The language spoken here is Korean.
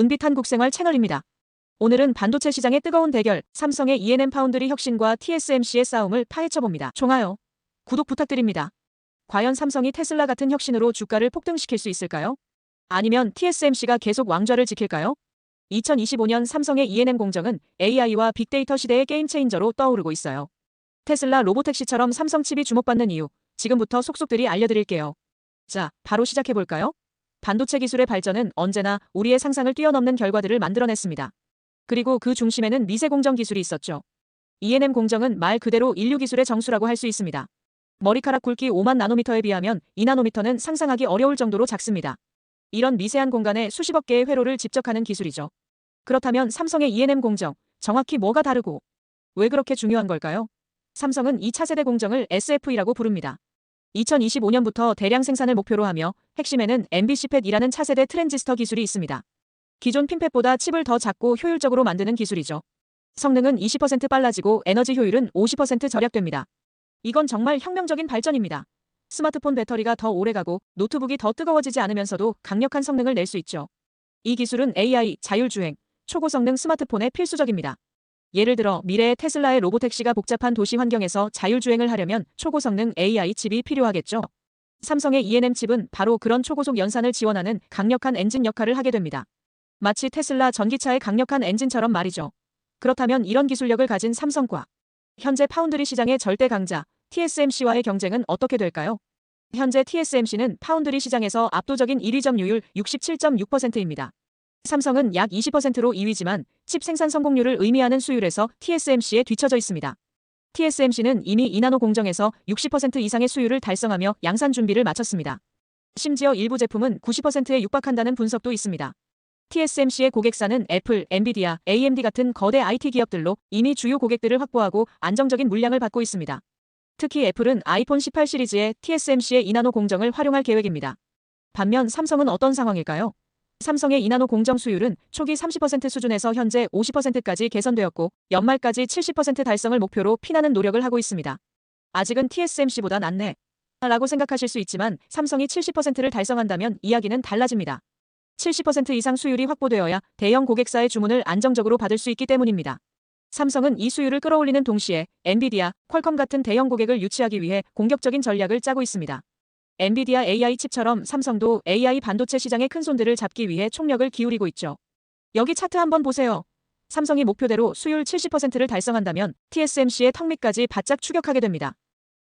은빛한 국생활 채널입니다. 오늘은 반도체 시장의 뜨거운 대결, 삼성의 ENM 파운드리 혁신과 TSMC의 싸움을 파헤쳐봅니다. 좋아요. 구독 부탁드립니다. 과연 삼성이 테슬라 같은 혁신으로 주가를 폭등시킬 수 있을까요? 아니면 TSMC가 계속 왕좌를 지킬까요? 2025년 삼성의 ENM 공정은 AI와 빅데이터 시대의 게임 체인저로 떠오르고 있어요. 테슬라 로보택시처럼 삼성 칩이 주목받는 이유, 지금부터 속속들이 알려드릴게요. 자, 바로 시작해볼까요? 반도체 기술의 발전은 언제나 우리의 상상을 뛰어넘는 결과들을 만들어냈습니다. 그리고 그 중심에는 미세 공정 기술이 있었죠. ENM 공정은 말 그대로 인류 기술의 정수라고 할 수 있습니다. 머리카락 굵기 5만 나노미터에 비하면 2나노미터는 상상하기 어려울 정도로 작습니다. 이런 미세한 공간에 수십억 개의 회로를 집적하는 기술이죠. 그렇다면 삼성의 ENM 공정, 정확히 뭐가 다르고 왜 그렇게 중요한 걸까요? 삼성은 2차 세대 공정을 SF이라고 부릅니다. 2025년부터 대량 생산을 목표로 하며 핵심에는 MBC팻이라는 차세대 트랜지스터 기술이 있습니다. 기존 핀팻보다 칩을 더 작고 효율적으로 만드는 기술이죠. 성능은 20% 빨라지고 에너지 효율은 50% 절약됩니다. 이건 정말 혁명적인 발전입니다. 스마트폰 배터리가 더 오래가고 노트북이 더 뜨거워지지 않으면서도 강력한 성능을 낼 수 있죠. 이 기술은 AI, 자율주행, 초고성능 스마트폰에 필수적입니다. 예를 들어 미래의 테슬라의 로보택시가 복잡한 도시 환경에서 자율주행을 하려면 초고성능 AI 칩이 필요하겠죠. 삼성의 ENM 칩은 바로 그런 초고속 연산을 지원하는 강력한 엔진 역할을 하게 됩니다. 마치 테슬라 전기차의 강력한 엔진처럼 말이죠. 그렇다면 이런 기술력을 가진 삼성과 현재 파운드리 시장의 절대 강자 TSMC와의 경쟁은 어떻게 될까요? 현재 TSMC는 파운드리 시장에서 압도적인 1위 점유율 67.6%입니다. 삼성은 약 20%로 2위지만 칩 생산 성공률을 의미하는 수율에서 TSMC에 뒤처져 있습니다. TSMC는 이미 2나노 공정에서 60% 이상의 수율을 달성하며 양산 준비를 마쳤습니다. 심지어 일부 제품은 90%에 육박한다는 분석도 있습니다. TSMC의 고객사는 애플, 엔비디아, AMD 같은 거대 IT 기업들로 이미 주요 고객들을 확보하고 안정적인 물량을 받고 있습니다. 특히 애플은 아이폰 18 시리즈에 TSMC의 2나노 공정을 활용할 계획입니다. 반면 삼성은 어떤 상황일까요? 삼성의 2나노 공정 수율은 초기 30% 수준에서 현재 50%까지 개선되었고 연말까지 70% 달성을 목표로 피나는 노력을 하고 있습니다. 아직은 TSMC보다 낫네. 라고 생각하실 수 있지만 삼성이 70%를 달성한다면 이야기는 달라집니다. 70% 이상 수율이 확보되어야 대형 고객사의 주문을 안정적으로 받을 수 있기 때문입니다. 삼성은 이 수율을 끌어올리는 동시에 엔비디아, 퀄컴 같은 대형 고객을 유치하기 위해 공격적인 전략을 짜고 있습니다. 엔비디아 AI 칩처럼 삼성도 AI 반도체 시장의 큰 손들을 잡기 위해 총력을 기울이고 있죠. 여기 차트 한번 보세요. 삼성이 목표대로 수율 70%를 달성한다면 TSMC의 턱 밑까지 바짝 추격하게 됩니다.